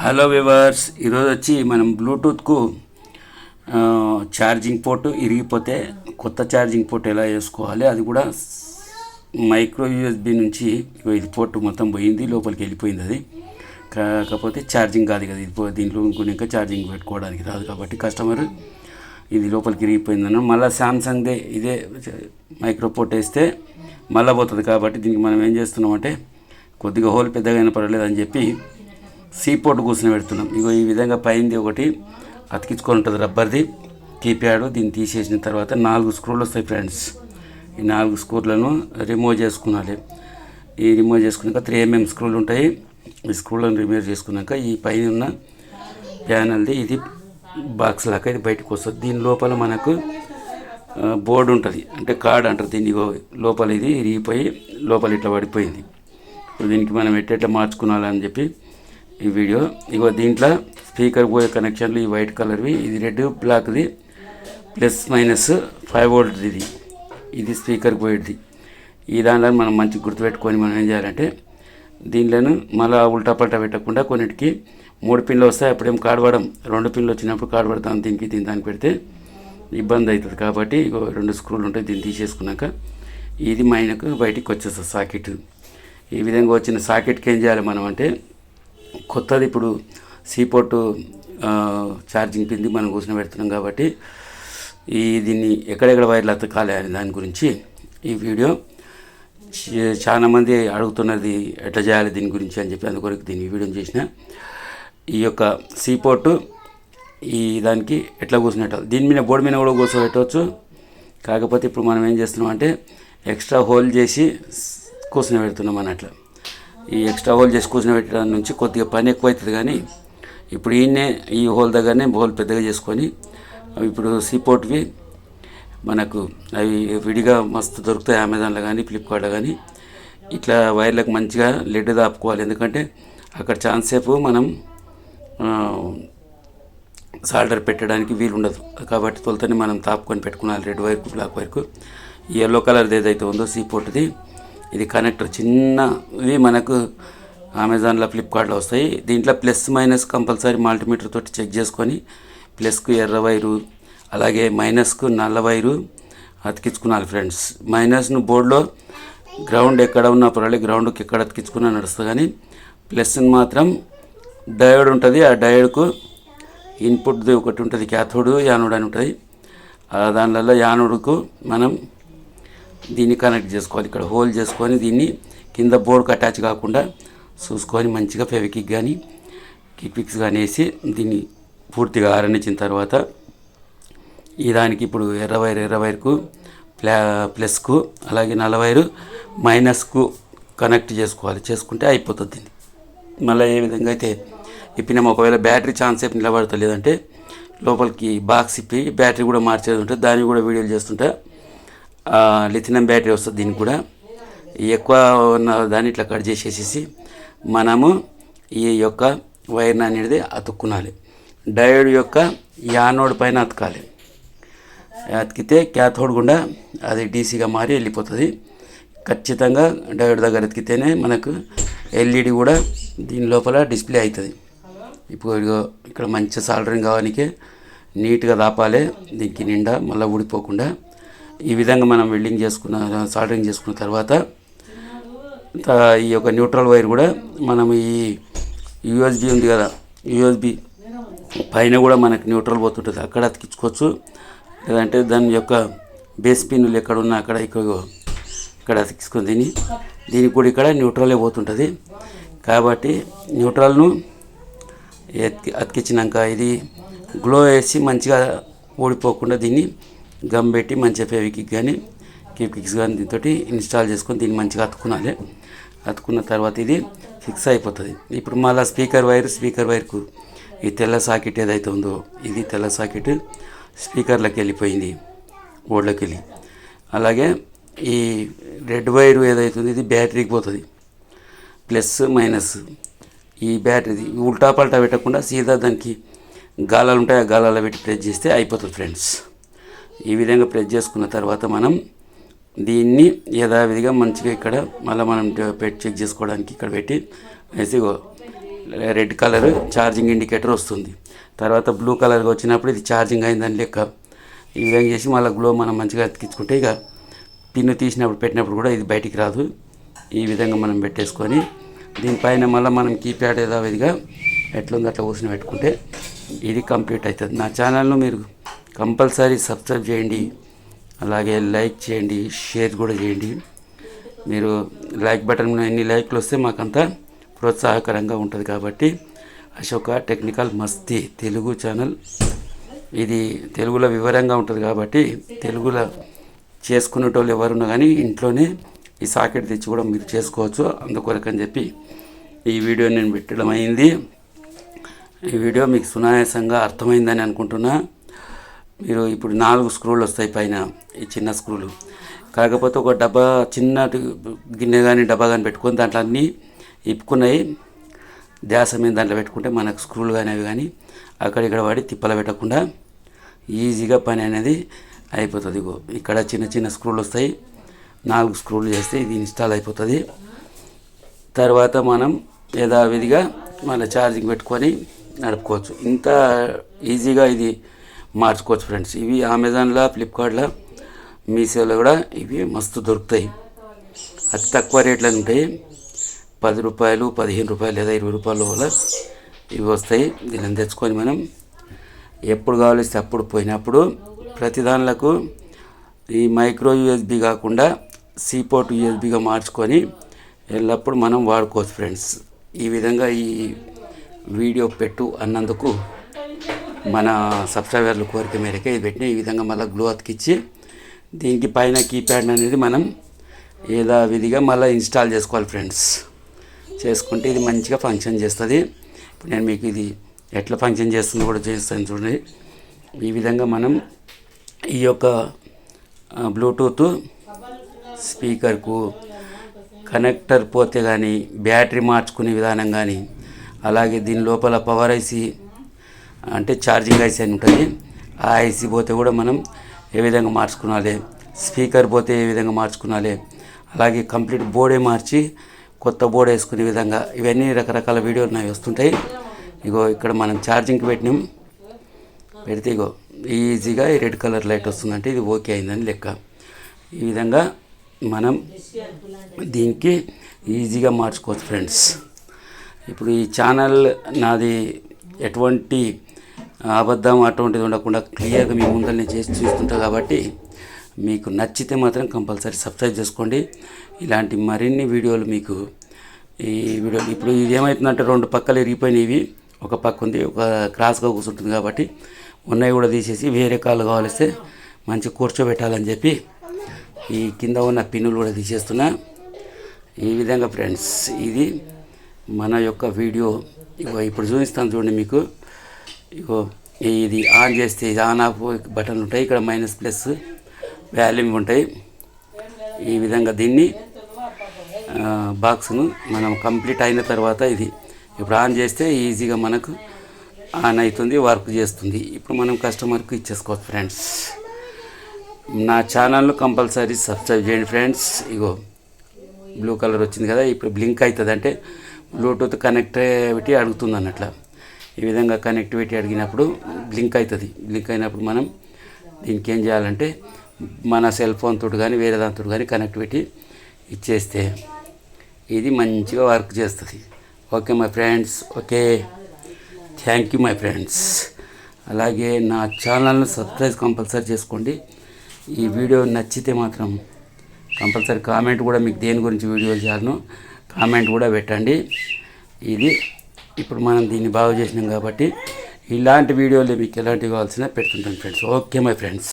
Hello viewers ఈరోజు వచ్చి మనం బ్లూటూత్కు ఛార్జింగ్ పోర్ట్ ఇరిగిపోతే కొత్త ఛార్జింగ్ పోర్ట్ ఎలా వేసుకోవాలి అది కూడా మైక్రో యూఎస్బి నుంచి ఇది పోర్ట్ మొత్తం పోయింది లోపలికి వెళ్ళిపోయింది అది. కాకపోతే ఛార్జింగ్ కాదు కదా ఇది పో- దీంట్లో ఇంకా ఛార్జింగ్ పెట్టుకోవడానికి రాదు కాబట్టి కస్టమర్ ఇది లోపలికి ఇరిగిపోయిందన్న. మళ్ళీ శాంసంగ్దే ఇదే మైక్రో పోర్ట్ వేస్తే మళ్ళీ పోతుంది కాబట్టి దీనికి మనం ఏం చేస్తున్నామంటే కొద్దిగా హోల్ పెద్దగా అయినా పర్వాలేదు అని చెప్పి సీపోర్ట్ కూర్చొని పెడుతున్నాం. ఇగో ఈ విధంగా పైంది ఒకటి అతికించుకొని ఉంటుంది రబ్బర్ది. కీప్యాడ్ దీన్ని తీసేసిన తర్వాత నాలుగు స్క్రూలు వస్తాయి ఫ్రెండ్స్. ఈ నాలుగు స్క్రూలను రిమూవ్ చేసుకున్నాలి ఈ రిమూవ్ చేసుకున్నాక త్రీ ఎంఎం స్క్రూలు ఉంటాయి. ఈ స్క్రూలను రిమూవ్ చేసుకున్నాక ఈ పైన ఉన్న ప్యానల్ది ఇది బాక్స్ లాగా ఇది బయటకు వస్తుంది. దీని లోపల మనకు బోర్డు ఉంటుంది. అంటే కార్డ్ అంటారు దీన్ని. లోపల ఇది ఇరిగిపోయి లోపల ఇట్లా పడిపోయింది. ఇప్పుడు దీనికి మనం ఎట్టెట్లా మార్చుకోవాలని చెప్పి ఈ వీడియో. ఇగో దీంట్లో స్పీకర్ పోయే కనెక్షన్లు ఈ వైట్ కలర్వి ఇది రెడ్ బ్లాక్ది ప్లస్ మైనస్ ఫైవ్ వోల్ట్ది ఇది ఇది స్పీకర్ పోయేది. ఈ దానిలో మనం మంచి గుర్తుపెట్టుకొని మనం ఏం చేయాలంటే దీనిలోను మళ్ళీ ఉల్టా పల్టా పెట్టకుండా కొన్నిటికి మూడు పిన్లు వస్తాయి. అప్పుడేం కాడవడం రెండు పిన్లు వచ్చినప్పుడు కాడబడతాం దీనికి దీని దానికి పెడితే ఇబ్బంది అవుతుంది. కాబట్టి ఇగో రెండు స్క్రూలు ఉంటాయి. దీన్ని తీసేసుకున్నాక ఇది మైనకు బయటికి వచ్చేస్తుంది సాకెట్. ఈ విధంగా వచ్చిన సాకెట్కి ఏం చేయాలి మనం అంటే కొత్తది ఇప్పుడు సీపోర్ట్ ఛార్జింగ్ పింది మనం కూర్చొని పెడుతున్నాం కాబట్టి ఈ దీన్ని ఎక్కడెక్కడ వైర్లు అతకాలి అనే దాని గురించి ఈ వీడియో చాలామంది అడుగుతున్నది ఎట్లా చేయాలి దీని గురించి అని చెప్పి అందుకొరకు దీన్ని వీడియో చేసిన. ఈ యొక్క సీపోర్టు ఈ దానికి ఎట్లా కూర్చునేటో దీని మీద బోర్డు మీద కూడా కూర్చోబెట్టవచ్చు. కాకపోతే ఇప్పుడు మనం ఏం చేస్తున్నాం అంటే ఎక్స్ట్రా హోల్ చేసి కూర్చుని పెడుతున్నాం అన్నట్లు. ఈ ఎక్స్ట్రా హోల్ చేసి కూర్చుని నుంచి కొద్దిగా పని ఎక్కువ అవుతుంది కానీ ఇప్పుడు ఈయన్నే ఈ హోల్ దగ్గరనే హోల్ పెద్దగా చేసుకొని ఇప్పుడు సీపోర్ట్వి మనకు అవి విడిగా మస్తు దొరుకుతాయి అమెజాన్లో కానీ ఫ్లిప్కార్ట్లో కానీ. ఇట్లా వైర్లకు మంచిగా లెడ్ దాపుకోవాలి. ఎందుకంటే అక్కడ ఛాన్స్ సేపు మనం సాల్డర్ పెట్టడానికి వీలు ఉండదు. కాబట్టి తొలతని మనం తాపుకొని పెట్టుకున్నాం రెడ్ వైర్కు బ్లాక్ వైర్కు ఎల్లో కలర్ది ఏదైతే ఉందో సీపోర్ట్ది. ఇది కనెక్టర్ చిన్నవి మనకు అమెజాన్లో ఫ్లిప్కార్ట్లో వస్తాయి. దీంట్లో ప్లస్ మైనస్ కంపల్సరీ మల్టీమీటర్ తోటి చెక్ చేసుకొని ప్లస్కు ఎర్ర వైరు అలాగే మైనస్కు నల్ల వైరు అతికించుకున్నాను ఫ్రెండ్స్. మైనస్ను బోర్డులో గ్రౌండ్ ఎక్కడ ఉన్నా పర్వాలేదు గ్రౌండ్కి ఎక్కడ అతికించుకున్నా నడుస్తుంది కానీ ప్లస్ని మాత్రం డయోడ్ ఉంటుంది. ఆ డయోడ్కు ఇన్పుట్ది ఒకటి ఉంటుంది క్యాథోడ్ యానోడ్ అని ఉంటుంది. ఆ దానివల్ల యానోడ్కు మనం దీన్ని కనెక్ట్ చేసుకోవాలి ఇక్కడ హోల్ చేసుకొని దీన్ని కింద బోర్డుకి అటాచ్ కాకుండా చూసుకొని మంచిగా ఫెవికిక్ కానీ కిక్విక్స్ కానీ వేసి దీన్ని పూర్తిగా ఆరణించిన తర్వాత ఈ దానికి ఇప్పుడు ఎర్ర వైర్ ఎర్ర వైర్కు ప్లా ప్లస్కు అలాగే నల్ల వైరు మైనస్కు కనెక్ట్ చేసుకోవాలి. చేసుకుంటే అయిపోతుంది దీన్ని. మళ్ళీ ఏ విధంగా అయితే ఇప్పినాము ఒకవేళ బ్యాటరీ ఛాన్స్ సేపు నిలబడతలేదంటే లోపలికి బాక్స్ ఇప్పి బ్యాటరీ కూడా మార్చేది ఉంటే దాన్ని కూడా వీడియోలు చేస్తుంటే లిథినం బ్యాటరీ వస్తుంది దీనికి కూడా. ఎక్కువ ఉన్న దాన్ని ఇట్లా కట్ చేసేసేసి మనము ఈ యొక్క వైర్ని అనేది అతుక్కునాలి. డయోడ్ యొక్క యానోడ్ పైన అతకాలి. అతికితే క్యాథోడ్ గుండా అది డీసీగా మారి వెళ్ళిపోతుంది. ఖచ్చితంగా డయోడ్ దగ్గర అతికితేనే మనకు ఎల్ఈడి కూడా దీని లోపల డిస్ప్లే అవుతుంది ఇప్పుడు ఇక్కడ మంచి సాలరింగ్ కావడానికి నీట్గా దాపాలి. దీనికి నిండా మళ్ళీ ఊడిపోకుండా ఈ విధంగా మనం వెల్డింగ్ చేసుకున్న సాల్డరింగ్ చేసుకున్న తర్వాత ఈ యొక్క న్యూట్రల్ వైర్ కూడా మనం ఈ యూఎస్బి ఉంది కదా యూఎస్బి పైన కూడా మనకు న్యూట్రల్ పోతుంటుంది. అక్కడ అతికించుకోవచ్చు. లేదంటే దాని యొక్క బేస్ పిన్నులు ఎక్కడ ఉన్నా అక్కడ ఇక్కడ ఇక్కడ అతికించుకొని దీన్ని దీనికి కూడా ఇక్కడ న్యూట్రలే పోతుంటుంది. కాబట్టి న్యూట్రల్ను అతికించినాక ఇది గ్లో వేసి మంచిగా ఓడిపోకుండా దీన్ని గమ్ పెట్టి మంచిగా ఫెవికిక్ కానీ కిక్స్ కానీ దీంతో ఇన్స్టాల్ చేసుకొని దీన్ని మంచిగా అతుకునాలి అతుకున్న తర్వాత ఇది ఫిక్స్ అయిపోతుంది. ఇప్పుడు మళ్ళీ స్పీకర్ వైర్ స్పీకర్ వైర్కు ఈ తెల్ల సాకెట్ ఏదైతే ఉందో ఇది తెల్ల సాకెట్ స్పీకర్లోకి వెళ్ళిపోయింది బోర్డులోకి వెళ్ళి. అలాగే ఈ రెడ్ వైర్ ఏదైతే ఇది బ్యాటరీకి పోతుంది. ప్లస్ మైనస్ ఈ బ్యాటరీ ఉల్టా పల్టా పెట్టకుండా సీదా దానికి గాలాలు ఉంటాయి ఆ గాలాలు పెట్టి ప్రెస్ చేస్తే అయిపోతుంది ఫ్రెండ్స్. ఈ విధంగా ప్రెస్ చేసుకున్న తర్వాత మనం దీన్ని యథావిధిగా మంచిగా ఇక్కడ మళ్ళీ మనం పెట్ పెట్టి చెక్ చేసుకోవడానికి ఇక్కడ పెట్టి వేసి రెడ్ కలర్ ఛార్జింగ్ ఇండికేటర్ వస్తుంది. తర్వాత బ్లూ కలర్గా వచ్చినప్పుడు ఇది ఛార్జింగ్ అయిందని లెక్క. ఈ విధంగా చేసి మళ్ళీ గ్లో మనం మంచిగా అతికించుకుంటే ఇక పిన్ను తీసినప్పుడు పెట్టినప్పుడు కూడా ఇది బయటికి రాదు. ఈ విధంగా మనం పెట్టేసుకొని దీనిపైన మళ్ళీ మనం కీప్యాడ్ యథావిధిగా ఎట్లుందో అట్లా కూర్చొని పెట్టుకుంటే ఇది కంప్లీట్ అవుతుంది నా ఛానల్ను మీరు కంపల్సరీ సబ్స్క్రైబ్ చేయండి. అలాగే లైక్ చేయండి షేర్ కూడా చేయండి. మీరు లైక్ బటన్ ఎన్ని లైక్లు వస్తే మాకంతా ప్రోత్సాహకరంగా ఉంటుంది కాబట్టి అశోక టెక్నికల్ మస్తీ తెలుగు ఛానల్. ఇది తెలుగులో వివరంగా ఉంటుంది కాబట్టి తెలుగులో చేసుకునేటోళ్ళు ఎవరున్నా కానీ ఇంట్లోనే ఈ సాకెట్ తెచ్చి కూడా మీరు చేసుకోవచ్చు. అందుకొరకని చెప్పి ఈ వీడియో నేను పెట్టడం అయింది. ఈ వీడియో మీకు సునాయాసంగా అర్థమైందని అనుకుంటున్నా. మీరు ఇప్పుడు నాలుగు స్క్రూలు వస్తాయి పైన ఈ చిన్న స్క్రూలు. కాకపోతే ఒక డబ్బా చిన్న గిన్నె కానీ డబ్బా కానీ పెట్టుకొని దాంట్లో అన్నీ ఇప్పుకున్నాయి. ధ్యాస మీద దాంట్లో పెట్టుకుంటే మనకు స్క్రూలు కానీ అవి కానీ అక్కడిక్కడ పడి తిప్పలు పెట్టకుండా ఈజీగా పని అనేది అయిపోతుంది. ఇగో ఇక్కడ చిన్న చిన్న స్క్రూలు వస్తాయి. నాలుగు స్క్రూలు చేస్తే ఇది ఇన్స్టాల్ అయిపోతుంది. తర్వాత మనం యథావిధిగా మన ఛార్జింగ్ పెట్టుకొని నడుపుకోవచ్చు. ఇంత ఈజీగా ఇది మార్చుకోవచ్చు ఫ్రెండ్స్. ఇవి అమెజాన్లో ఫ్లిప్కార్ట్లో మీషోలో కూడా ఇవి మస్తు దొరుకుతాయి. అతి తక్కువ రేట్లలో ఉంటాయి. పది రూపాయలు పదిహేను రూపాయలు లేదా ఇరవై రూపాయల వల్ల ఇవి వస్తాయి. దీన్ని తెచ్చుకొని మనం ఎప్పుడు కావాలిస్తే అప్పుడు పోయినప్పుడు ప్రతి దానిలకు ఈ మైక్రో యూఎస్బి కాకుండా సీపోర్ట్ యూఎస్బిగా మార్చుకొని ఎల్లప్పుడు మనం వాడుకోవచ్చు ఫ్రెండ్స్. ఈ విధంగా ఈ వీడియో పెట్టు అన్నందుకు మన సబ్స్క్రైబర్ల కోరిక మేరకే ఇది పెట్టిన ఈ విధంగా మళ్ళీ గ్లో అతికిచ్చి దీనికి పైన కీప్యాడ్ అనేది మనం ఏదో విధిగా మళ్ళీ ఇన్స్టాల్ చేసుకోవాలి ఫ్రెండ్స్. చేసుకుంటే ఇది మంచిగా ఫంక్షన్ చేస్తుంది. ఇప్పుడు నేను మీకు ఇది ఎట్లా ఫంక్షన్ చేస్తుందో కూడా చేస్తాను చూడండి. ఈ విధంగా మనం ఈ యొక్క బ్లూటూత్ స్పీకర్కు కనెక్టర్ పోతే కానీ బ్యాటరీ మార్చుకునే విధానం కానీ అలాగే దీని లోపల పవర్ ఐసి అంటే ఛార్జింగ్ ఐసీ అని ఉంటుంది. ఆ ఐసీ పోతే కూడా మనం ఏ విధంగా మార్చుకోవాలి స్పీకర్ పోతే ఏ విధంగా మార్చుకునాలి? అలాగే కంప్లీట్ బోర్డే మార్చి కొత్త బోర్డు వేసుకునే విధంగా ఇవన్నీ రకరకాల వీడియోలు నాకు వస్తుంటాయి. ఇగో ఇక్కడ మనం ఛార్జింగ్కి పెట్టినాం. పెడితే ఇగో ఈజీగా ఈ రెడ్ కలర్ లైట్ వస్తుందంటే ఇది ఓకే అయిందని లెక్క. ఈ విధంగా మనం దీనికి ఈజీగా మార్చుకోవచ్చు ఫ్రెండ్స్. ఇప్పుడు ఈ ఛానల్ నాది ఎటువంటి అబద్ధం అటువంటిది ఉండకుండా క్లియర్గా మీ ముందరనే చేసి చూస్తుంటా కాబట్టి మీకు నచ్చితే మాత్రం కంపల్సరీ సబ్స్క్రైబ్ చేసుకోండి. ఇలాంటి మరిన్ని వీడియోలు మీకు ఈ వీడియోలు ఇప్పుడు ఇది ఏమవుతుందంటే రెండు పక్కలు ఇరిగిపోయినవి ఒక పక్క ఉంది ఒక క్రాస్గా కూర్చుంటుంది కాబట్టి ఉన్నాయి కూడా తీసేసి వేరే కాళ్ళు కావాలిస్తే మంచి కూర్చోబెట్టాలని చెప్పి ఈ కింద ఉన్న పిన్నులు కూడా తీసేస్తున్నా. ఈ విధంగా ఫ్రెండ్స్ ఇది మన యొక్క వీడియో. ఇగో ఇప్పుడు చూపిస్తాను చూడండి మీకు. ఇగో ఇది ఆన్ చేస్తే ఇది ఆన్ ఆఫ్ బటన్లు ఉంటాయి ఇక్కడ మైనస్ ప్లస్ వాల్యూమ్ ఉంటాయి. ఈ విధంగా దీన్ని బాక్స్ను మనం కంప్లీట్ అయిన తర్వాత ఇది ఇప్పుడు ఆన్ చేస్తే ఈజీగా మనకు ఆన్ అవుతుంది వర్క్ చేస్తుంది. ఇప్పుడు మనం కస్టమర్కి ఇచ్చేసుకోవచ్చు ఫ్రెండ్స్. నా ఛానల్ను కంపల్సరీ సబ్స్క్రైబ్ చేయండి ఫ్రెండ్స్. ఇగో బ్లూ కలర్ వచ్చింది కదా ఇప్పుడు బ్లింక్ అవుతుంది అంటే బ్లూటూత్ కనెక్టివిటీ అడుగుతుంది అన్నట్ల ఈ విధంగా కనెక్టివిటీ అడిగినప్పుడు బ్లింక్ అవుతుంది బ్లింక్ అయినప్పుడు మనం దీనికి ఏం చేయాలంటే మన సెల్ ఫోన్ తోటి కానీ వేరే దాంతో కానీ కనెక్టివిటీ ఇచ్చేస్తే ఇది మంచిగా వర్క్ చేస్తుంది. Okay my friends okay thank you my friends అలాగే నా ఛానల్ను సబ్స్క్రైబ్ కంపల్సరీ చేసుకోండి. ఈ వీడియో నచ్చితే మాత్రం కంపల్సరీ కామెంట్ కూడా మీకు దేని గురించి వీడియోలు చేయాలను కామెంట్ కూడా పెట్టండి. ఇది ఇప్పుడు మనం దీన్ని బాగు చేసినాం కాబట్టి ఇలాంటి వీడియోలు మీకు ఎలాంటివి కావాల్సిన పెడుతుంటాం ఫ్రెండ్స్ ఓకే మై ఫ్రెండ్స్